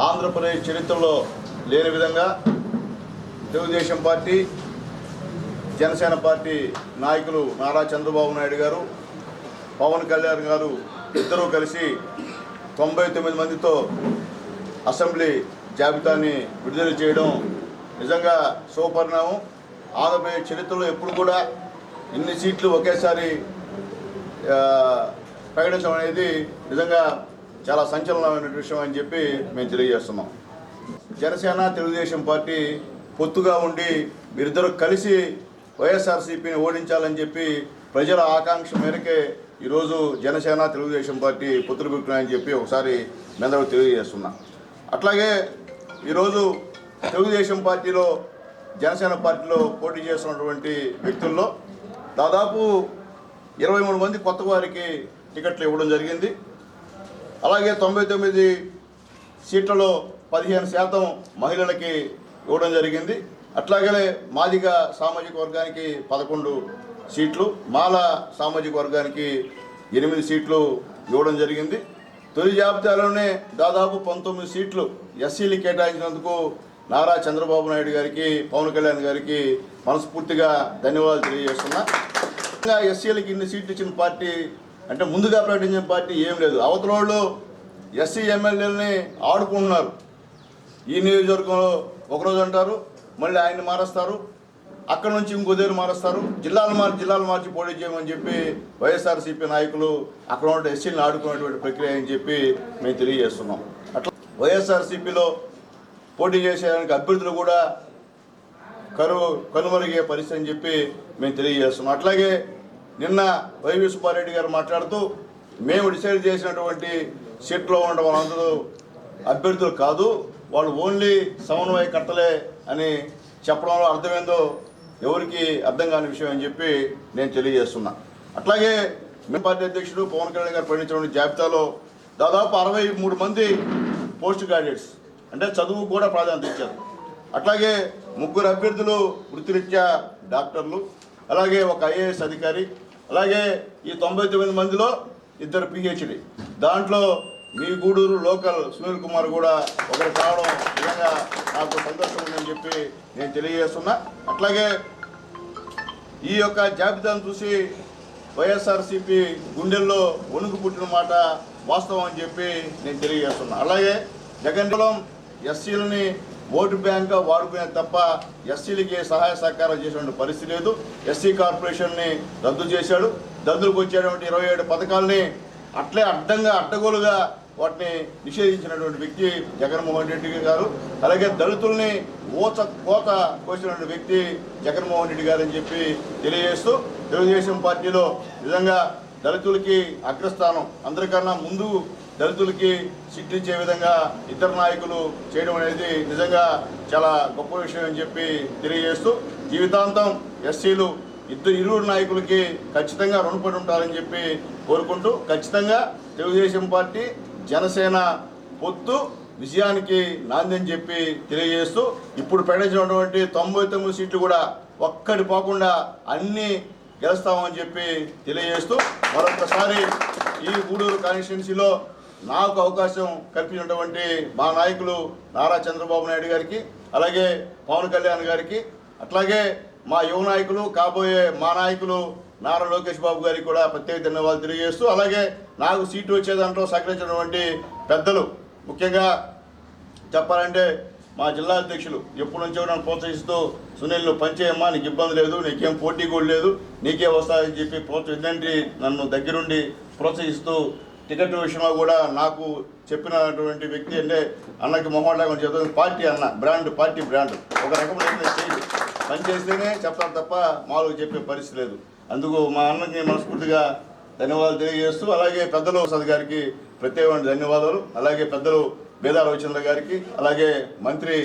ఆంధ్రప్రదేశ్ చరిత్రలో లేని విధంగా తెలుగుదేశం పార్టీ జనసేన పార్టీ నాయకులు నారా చంద్రబాబు నాయుడు గారు పవన్ కళ్యాణ్ గారు ఇద్దరూ కలిసి తొంభై తొమ్మిది మందితో అసెంబ్లీ జాబితాని విడుదల చేయడం నిజంగా శుభపరిణామం ఆంధ్రప్రదేశ్ చరిత్రలో ఎప్పుడు కూడా ఇన్ని సీట్లు ఒకేసారి ప్రకటించడం అనేది నిజంగా చాలా సంచలనమైన విషయం అని చెప్పి మేము తెలియజేస్తున్నాం. జనసేన తెలుగుదేశం పార్టీ పొత్తుగా ఉండి మీరిద్దరూ కలిసి వైఎస్ఆర్సీపీని ఓడించాలని చెప్పి ప్రజల ఆకాంక్ష మేరకే ఈరోజు జనసేన తెలుగుదేశం పార్టీ పొత్తులు పెట్టుకున్నాయని చెప్పి ఒకసారి మేము తెలియజేస్తున్నా. అట్లాగే ఈరోజు తెలుగుదేశం పార్టీలో జనసేన పార్టీలో పోటీ చేస్తున్నటువంటి వ్యక్తుల్లో దాదాపు ఇరవై మూడు మంది కొత్త వారికి టికెట్లు ఇవ్వడం జరిగింది. అలాగే తొంభై తొమ్మిది సీట్లలో పదిహేను శాతం మహిళలకి ఇవ్వడం జరిగింది. అట్లాగే మాదిగ సామాజిక వర్గానికి పదకొండు సీట్లు మాల సామాజిక వర్గానికి ఎనిమిది సీట్లు ఇవ్వడం జరిగింది. తొలి జాబితాలోనే దాదాపు పంతొమ్మిది సీట్లు ఎస్సీలు కేటాయించినందుకు నారా చంద్రబాబు నాయుడు గారికి పవన్ కళ్యాణ్ గారికి మనస్ఫూర్తిగా ధన్యవాదాలు తెలియజేస్తున్నా. ఇంకా ఎస్సీలకి ఇన్ని సీట్లు ఇచ్చిన పార్టీ అంటే ముందుగా ప్రకటించిన పార్టీ ఏం లేదు. అవతల వాళ్ళు ఎస్సీ ఎమ్మెల్యేలని ఆడుకుంటున్నారు. ఈ నియోజకవర్గంలో ఒకరోజు అంటారు మళ్ళీ ఆయన్ని మారుస్తారు. అక్కడ నుంచి ఇంకోదేరు మారుస్తారు. జిల్లాలు మార్చి జిల్లాలు మార్చి పోటీ చేయమని చెప్పి వైఎస్ఆర్సీపీ నాయకులు అక్కడ ఉన్న ఎస్సీలను ఆడుకునేటువంటి ప్రక్రియ అని చెప్పి మేము తెలియజేస్తున్నాం. అట్లా వైఎస్ఆర్సీపీలో పోటీ చేసేదానికి అభ్యర్థులు కూడా కరువు కనుమరుగే పరిస్థితి అని చెప్పి మేము తెలియజేస్తున్నాం. అట్లాగే నిన్న వైవి సుబ్బారెడ్డి గారు మాట్లాడుతూ మేము డిసైడ్ చేసినటువంటి సీట్లో ఉన్న వాళ్ళందరూ అభ్యర్థులు కాదు వాళ్ళు ఓన్లీ సమన్వయకర్తలే అని చెప్పడంలో అర్థమైందో ఎవరికి అర్థం కాని విషయం అని చెప్పి నేను తెలియజేస్తున్నా. అట్లాగే మేము పార్టీ అధ్యక్షుడు పవన్ కళ్యాణ్ గారు ప్రకటించిన జాబితాలో దాదాపు అరవై మూడు మంది పోస్ట్ గ్రాడ్యుయేట్స్ అంటే చదువు కూడా ప్రాధాన్యత ఇచ్చారు. అట్లాగే ముగ్గురు అభ్యర్థులు వృత్తిరీత్యా డాక్టర్లు అలాగే ఒక ఐఏఎస్ అధికారి అలాగే ఈ తొంభై తొమ్మిది మందిలో ఇద్దరు పిహెచ్డి. దాంట్లో మీ గూడూరు లోకల్ సునీల్ కుమార్ కూడా ఒకరు కావడం నిజంగా నాకు సంతోషం ఉందని చెప్పి నేను తెలియజేస్తున్నా. అట్లాగే ఈ యొక్క జాబితాను చూసి వైఎస్ఆర్సీపీ గుండెల్లో వణుకు పుట్టిన మాట వాస్తవం అని చెప్పి నేను తెలియజేస్తున్నా. అలాగే జగన్ కులం ఎస్సీలని ఓటు బ్యాంక్గా వాడుకునే తప్ప ఎస్సీలకి సహాయ సహకారం చేసినటువంటి పరిస్థితి లేదు. ఎస్సీ కార్పొరేషన్ని రద్దు చేశాడు. దళితులకు వచ్చేటువంటి ఇరవై ఏడు పథకాలని అట్లే అడ్డంగా అడ్డగోలుగా వాటిని నిషేధించినటువంటి వ్యక్తి జగన్మోహన్ రెడ్డి గారు. అలాగే దళితుల్ని ఓచ కోత కోసినటువంటి వ్యక్తి జగన్మోహన్ రెడ్డి గారు అని చెప్పి తెలియజేస్తూ తెలుగుదేశం పార్టీలో నిజంగా దళితులకి అగ్రస్థానం అందరికన్నా ముందు దళితులకి సీట్లు ఇచ్చే విధంగా ఇద్దరు నాయకులు చేయడం అనేది నిజంగా చాలా గొప్ప విషయం అని చెప్పి తెలియజేస్తూ జీవితాంతం ఎస్సీలు ఇద్దరు ఇరువురు నాయకులకి ఖచ్చితంగా రుణపడి ఉంటారని చెప్పి కోరుకుంటూ ఖచ్చితంగా తెలుగుదేశం పార్టీ జనసేన పొత్తు విజయానికి నాందని చెప్పి తెలియజేస్తూ ఇప్పుడు ప్రకటించినటువంటి తొంభై తొమ్మిది సీట్లు కూడా ఒక్కటి పోకుండా అన్ని గెలుస్తామని చెప్పి తెలియజేస్తూ మరొకసారి ఈ గూడూరు కాన్స్టిట్యున్సీలో నాకు అవకాశం కల్పించినటువంటి మా నాయకులు నారా చంద్రబాబు నాయుడు గారికి అలాగే పవన్ కళ్యాణ్ గారికి అట్లాగే మా యువ నాయకులు కాబోయే మా నాయకులు నారా లోకేష్ బాబు గారికి కూడా ప్రత్యేక ధన్యవాదాలు తెలియజేస్తూ అలాగే నాకు సీటు వచ్చే దాంట్లో సహకరించినటువంటి పెద్దలు ముఖ్యంగా చెప్పాలంటే మా జిల్లా అధ్యక్షులు ఎప్పటి నుంచో నన్ను ప్రోత్సహిస్తూ సునీల్ నువ్వు పనిచేయమ్మా నీకు ఇబ్బంది లేదు నీకేం పోటీ కూడా లేదు నీకే వస్తాయని చెప్పి ప్రోత్స నన్ను దగ్గరుండి ప్రోత్సహిస్తూ టికెట్ విషయంలో కూడా నాకు చెప్పినటువంటి వ్యక్తి అంటే అన్నకి మొహం చెప్తుంది పార్టీ అన్న బ్రాండ్ పార్టీ బ్రాండ్. ఒక రకమైన పనిచేస్తేనే పని చేస్తేనే చెప్తాను తప్ప మామూలుగా చెప్పే పరిస్థితి లేదు. అందుకు మా అన్నకి మనస్ఫూర్తిగా ధన్యవాదాలు తెలియజేస్తూ అలాగే పెద్దలు ప్రసాద్ గారికి ప్రత్యేకమైన ధన్యవాదాలు. అలాగే పెద్దలు బేదాల రవిచంద్ర గారికి అలాగే మంత్రి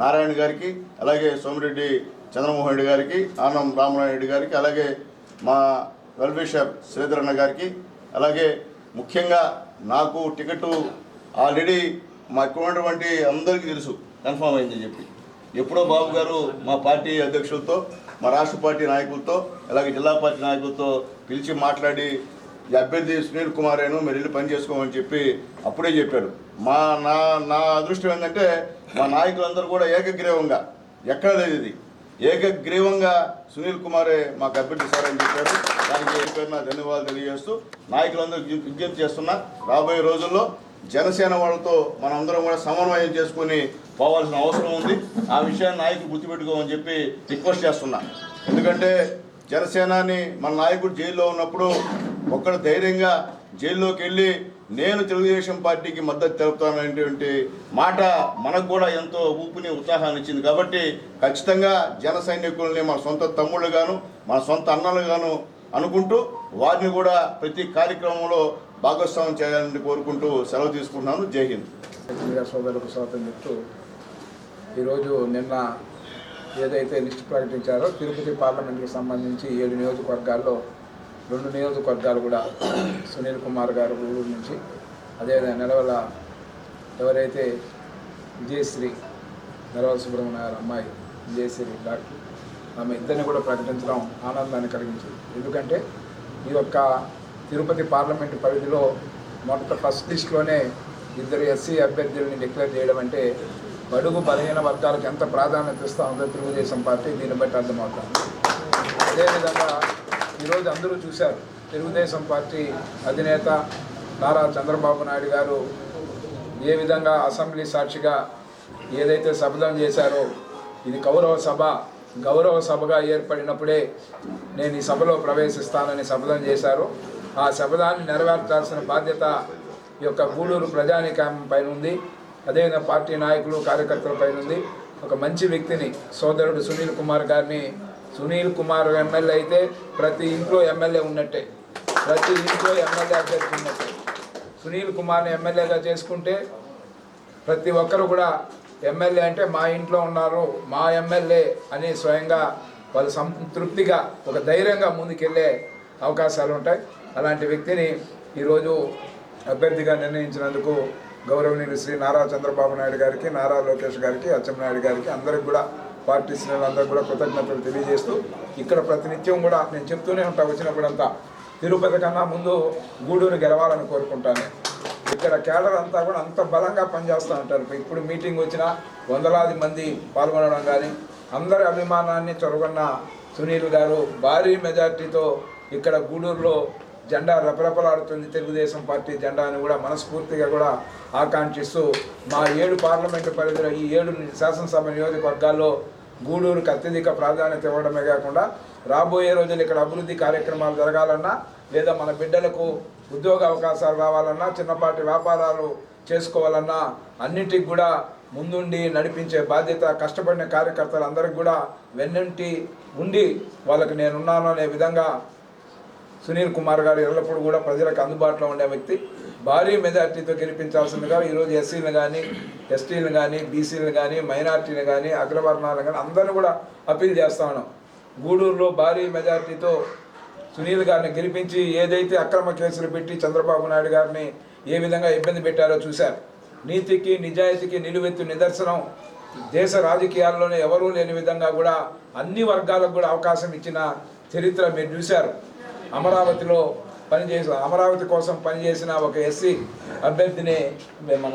నారాయణ గారికి అలాగే సోమిరెడ్డి చంద్రమోహన్ రెడ్డి గారికి ఆనం రామనారాయణ రెడ్డి గారికి అలాగే మా వెల్ఫేర్ షాప్ శ్రీధరన్న గారికి అలాగే ముఖ్యంగా నాకు టికెట్ ఆల్రెడీ మా ఉన్నటువంటి అందరికీ తెలుసు. కన్ఫర్మ్ అయిందని చెప్పి. ఎప్పుడో బాబు గారు మా పార్టీ అధ్యక్షులతో మా రాష్ట్ర పార్టీ నాయకులతో అలాగే జిల్లా పార్టీ నాయకులతో పిలిచి మాట్లాడి ఈ అభ్యర్థి సునీల్ కుమారేను మీరు వెళ్ళి పని చేసుకోమని చెప్పి అప్పుడే చెప్పాడు. మా నా నా అదృష్టం ఏంటంటే మా నాయకులందరూ కూడా ఏకగ్రీవంగా ఎక్కడ లేదు ఇది ఏకగ్రీవంగా సునీల్ కుమారే మాకు అభ్యర్థి సార్ అని దానికి ఏ పేరున ధన్యవాదాలు తెలియజేస్తూ నాయకులందరూ విజ్ఞప్తి చేస్తున్నా రాబోయే రోజుల్లో జనసేన వాళ్ళతో మనందరం కూడా సమన్వయం చేసుకుని పోవాల్సిన అవసరం ఉంది. ఆ విషయాన్ని నాయకులు గుర్తుపెట్టుకోమని చెప్పి రిక్వెస్ట్ చేస్తున్నా. ఎందుకంటే జనసేనాని మన నాయకుడు జైల్లో ఉన్నప్పుడు ఒక్కడ ధైర్యంగా జైల్లోకి వెళ్ళి నేను తెలుగుదేశం పార్టీకి మద్దతు తెలుపుతాననేటువంటి మాట మనకు కూడా ఎంతో ఊపిని ఉత్సాహాన్ని ఇచ్చింది. కాబట్టి ఖచ్చితంగా జన సైనికుల్ని మన సొంత తమ్ముళ్ళుగాను మన సొంత అన్నలుగాను అనుకుంటూ వారిని కూడా ప్రతి కార్యక్రమంలో భాగస్వామ్యం చేయాలని కోరుకుంటూ సెలవు తీసుకుంటున్నాను. జై హింద్. మీడియా సోదరులకు స్వాగతం చెప్తూ ఈరోజు నిన్న ఏదైతే లిస్ట్ ప్రకటించారో తిరుపతి పార్లమెంట్కి సంబంధించి ఏడు నియోజకవర్గాల్లో రెండు నియోజకవర్గాలు కూడా సునీల్ కుమార్ గారు ఊరు నుంచి. అదేవిధంగా నెలవల ఎవరైతే విజయశ్రీ నెలవల సుబ్రహ్మణ్య గారు అమ్మాయి విజయశ్రీ డాక్టర్ ఆమె ఇద్దరిని కూడా ప్రకటించడం ఆనందాన్ని కలిగించింది. ఎందుకంటే ఈ యొక్క తిరుపతి పార్లమెంటు పరిధిలో మొదట ఫస్ట్ లిస్ట్లోనే ఇద్దరు ఎస్సీ అభ్యర్థుల్ని డిక్లేర్ చేయడం అంటే బడుగు బలహీన వర్గాలకు ఎంత ప్రాధాన్యత ఇస్తా ఉందో తెలుగుదేశం పార్టీ దీన్ని బట్టి అర్థమవుతుంది. అదేవిధంగా ఈరోజు అందరూ చూశారు. తెలుగుదేశం పార్టీ అధినేత నారా చంద్రబాబు నాయుడు గారు ఏ విధంగా అసెంబ్లీ సాక్షిగా ఏదైతే శబ్దం చేశారో ఇది కౌరవ సభ. గౌరవ సభగా ఏర్పడినప్పుడే నేను ఈ సభలో ప్రవేశిస్తానని శపథం చేశారు. ఆ శపథాన్ని నెరవేర్చాల్సిన బాధ్యత ఈ యొక్క గూడూరు ప్రజానీకం పైన ఉంది. అదేవిధంగా పార్టీ నాయకులు కార్యకర్తల పైన ఉంది. ఒక మంచి వ్యక్తిని సోదరుడు సునీల్ కుమార్ గారిని సునీల్ కుమార్ ఎమ్మెల్యే అయితే ప్రతి ఇంట్లో ఎమ్మెల్యే ఉన్నట్టే. ప్రతి ఇంట్లో ఎమ్మెల్యే అభ్యర్థి ఉన్నట్టే. సునీల్ కుమార్ని ఎమ్మెల్యేగా చేసుకుంటే ప్రతి ఒక్కరు కూడా ఎమ్మెల్యే అంటే మా ఇంట్లో ఉన్నారు మా ఎమ్మెల్యే అని స్వయంగా వాళ్ళు సంతృప్తిగా ఒక ధైర్యంగా ముందుకెళ్ళే అవకాశాలు ఉంటాయి. అలాంటి వ్యక్తిని ఈరోజు అభ్యర్థిగా నిర్ణయించినందుకు గౌరవనీయులు శ్రీ నారా చంద్రబాబు నాయుడు గారికి నారా లోకేష్ గారికి అచ్చెన్నాయుడు గారికి అందరికి కూడా పార్టీ శ్రేణులందరూ కూడా కృతజ్ఞతలు తెలియజేస్తూ ఇక్కడ ప్రతినిత్యం కూడా నేను చెప్తూనే ఉంటా వచ్చినప్పుడంతా. తిరుపతి కన్నా ముందు గూడూరు గెలవాలని కోరుకుంటాను. ఇక్కడ కేడర్ అంతా కూడా అంత బలంగా పనిచేస్తూ ఉంటారు. ఇప్పుడు మీటింగ్ వచ్చిన వందలాది మంది పాల్గొనడం కానీ అందరి అభిమానాన్ని చొరగొన్న సునీల్ గారు భారీ మెజార్టీతో ఇక్కడ గూడూరులో జెండా రెపరెపలాడుతుంది తెలుగుదేశం పార్టీ జెండాను కూడా మనస్ఫూర్తిగా కూడా ఆకాంక్షిస్తూ మా ఏడు పార్లమెంటు పరిధిలో ఈ ఏడు శాసనసభ నియోజకవర్గాల్లో గూడూరుకు అత్యధిక ప్రాధాన్యత ఇవ్వడమే కాకుండా రాబోయే రోజులు ఇక్కడ అభివృద్ధి కార్యక్రమాలు జరగాలన్నా లేదా మన బిడ్డలకు ఉద్యోగ అవకాశాలు రావాలన్నా చిన్నపాటి వ్యాపారాలు చేసుకోవాలన్నా అన్నిటికి కూడా ముందుండి నడిపించే బాధ్యత కష్టపడిన కార్యకర్తలందరికీ కూడా వెన్నంటి ఉండి వాళ్ళకి నేనున్నాను అనే విధంగా సునీల్ కుమార్ గారు ఎల్లప్పుడూ కూడా ప్రజలకు అందుబాటులో ఉండే వ్యక్తి. భారీ మెజార్టీతో గెలిపించాల్సిందిగా ఈరోజు ఎస్సీలను కానీ ఎస్టీలను కానీ బీసీలను కానీ మైనార్టీలు కానీ అగ్రవర్ణాలను కానీ అందరిని కూడా అప్పీల్ చేస్తా ఉన్నాం. గూడూరులో భారీ మెజార్టీతో సునీల్ గారిని గెలిపించి ఏదైతే అక్రమ కేసులు పెట్టి చంద్రబాబు నాయుడు గారిని ఏ విధంగా ఇబ్బంది పెట్టారో చూశారు. నీతికి నిజాయితీకి నిలువెత్తు నిదర్శనం దేశ రాజకీయాల్లోనే ఎవరూ లేని విధంగా కూడా అన్ని వర్గాలకు కూడా అవకాశం ఇచ్చిన చరిత్ర మీరు చూశారు. అమరావతిలో పనిచేసిన అమరావతి కోసం పనిచేసిన ఒక ఎస్సీ అభ్యర్థిని మన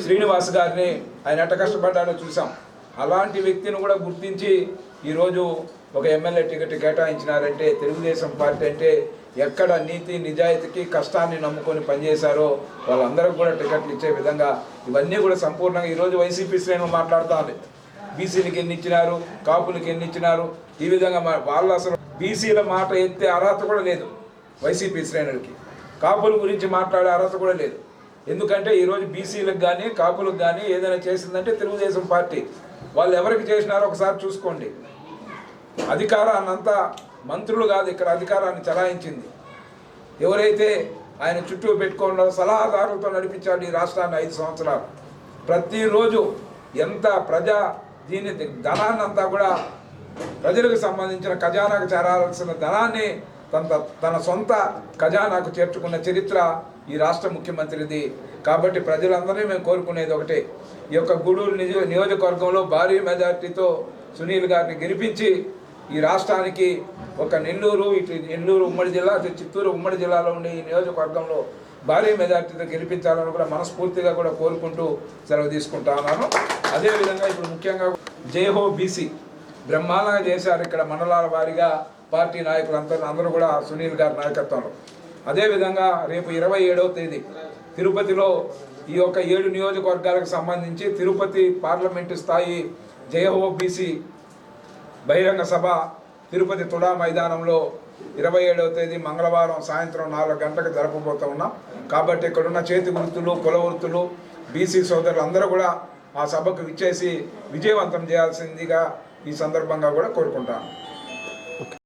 శ్రీనివాస్. గారిని ఆయన ఎట్ట కష్టపడ్డాడో చూసాం. అలాంటి వ్యక్తిని కూడా గుర్తించి ఈరోజు ఒక ఎమ్మెల్యే టికెట్ కేటాయించినారంటే తెలుగుదేశం పార్టీ అంటే ఎక్కడ నీతి నిజాయితీకి కష్టాన్ని నమ్ముకొని పనిచేశారో వాళ్ళందరికీ కూడా టికెట్లు ఇచ్చే విధంగా ఇవన్నీ కూడా సంపూర్ణంగా ఈరోజు వైసీపీ శ్రేణులు మాట్లాడుతూ ఉంది బీసీలకి ఎన్ని ఇచ్చినారు కాపులకి ఎన్ని ఇచ్చినారు ఈ విధంగా మా- వాళ్ళు అసలు బీసీల మాట ఎత్తే అర్హత కూడా లేదు వైసీపీ శ్రేణులకి. కాపుల గురించి మాట్లాడే అర్హత కూడా లేదు. ఎందుకంటే ఈరోజు బీసీలకు కానీ కాపులకు కానీ ఏదైనా చేసిందంటే తెలుగుదేశం పార్టీ. వాళ్ళు ఎవరికి చేసినారో ఒకసారి చూసుకోండి. అధికారాన్నంతా మంత్రులు కాదు ఇక్కడ అధికారాన్ని చలాయించింది. ఎవరైతే ఆయన చుట్టూ పెట్టుకున్నారో సలహాదారులతో నడిపించాడు ఈ రాష్ట్రాన్ని ఐదు సంవత్సరాలు. ప్రతిరోజు ఎంత ప్రజా దీని ధనాన్నంతా కూడా ప్రజలకు సంబంధించిన ఖజానాకు చేరాల్సిన ధనాన్ని తన తన సొంత ఖజానాకు చేర్చుకున్న చరిత్ర ఈ రాష్ట్ర ముఖ్యమంత్రిది. కాబట్టి ప్రజలందరినీ మేము కోరుకునేది ఒకటే. ఈ యొక్క గూడూరు నిజ నియోజకవర్గంలో భారీ మెజార్టీతో సునీల్ గారిని గెలిపించి ఈ రాష్ట్రానికి ఒక నెల్లూరు ఇటు నెల్లూరు ఉమ్మడి జిల్లా అటు చిత్తూరు ఉమ్మడి జిల్లాలో ఉండే ఈ నియోజకవర్గంలో భారీ మెజార్టీతో గెలిపించాలని కూడా మనస్ఫూర్తిగా కూడా కోరుకుంటూ సెలవు తీసుకుంటా ఉన్నాను. అదేవిధంగా ఇప్పుడు ముఖ్యంగా జయహో బీసీ బ్రహ్మాండంగా చేశారు ఇక్కడ మండలాల వారీగా పార్టీ నాయకులు అందరూ అందరూ కూడా సునీల్ గారి నాయకత్వంలో. అదేవిధంగా రేపు ఇరవై ఏడవ తేదీ తిరుపతిలో ఈ యొక్క ఏడు నియోజకవర్గాలకు సంబంధించి తిరుపతి పార్లమెంటు స్థాయి జయహో బీసీ బహిరంగ సభ తిరుపతి తుడా మైదానంలో ఇరవై ఏడవ తేదీ మంగళవారం సాయంత్రం నాలుగు గంటలకు జరపబోతూ ఉన్నాం. కాబట్టి ఇక్కడున్న చేతి వృత్తులు కుల వృత్తులు బీసీ సోదరులు అందరూ కూడా ఆ సభకు విచ్చేసి విజయవంతం చేయాల్సిందిగా ఈ సందర్భంగా కూడా కోరుకుంటాను.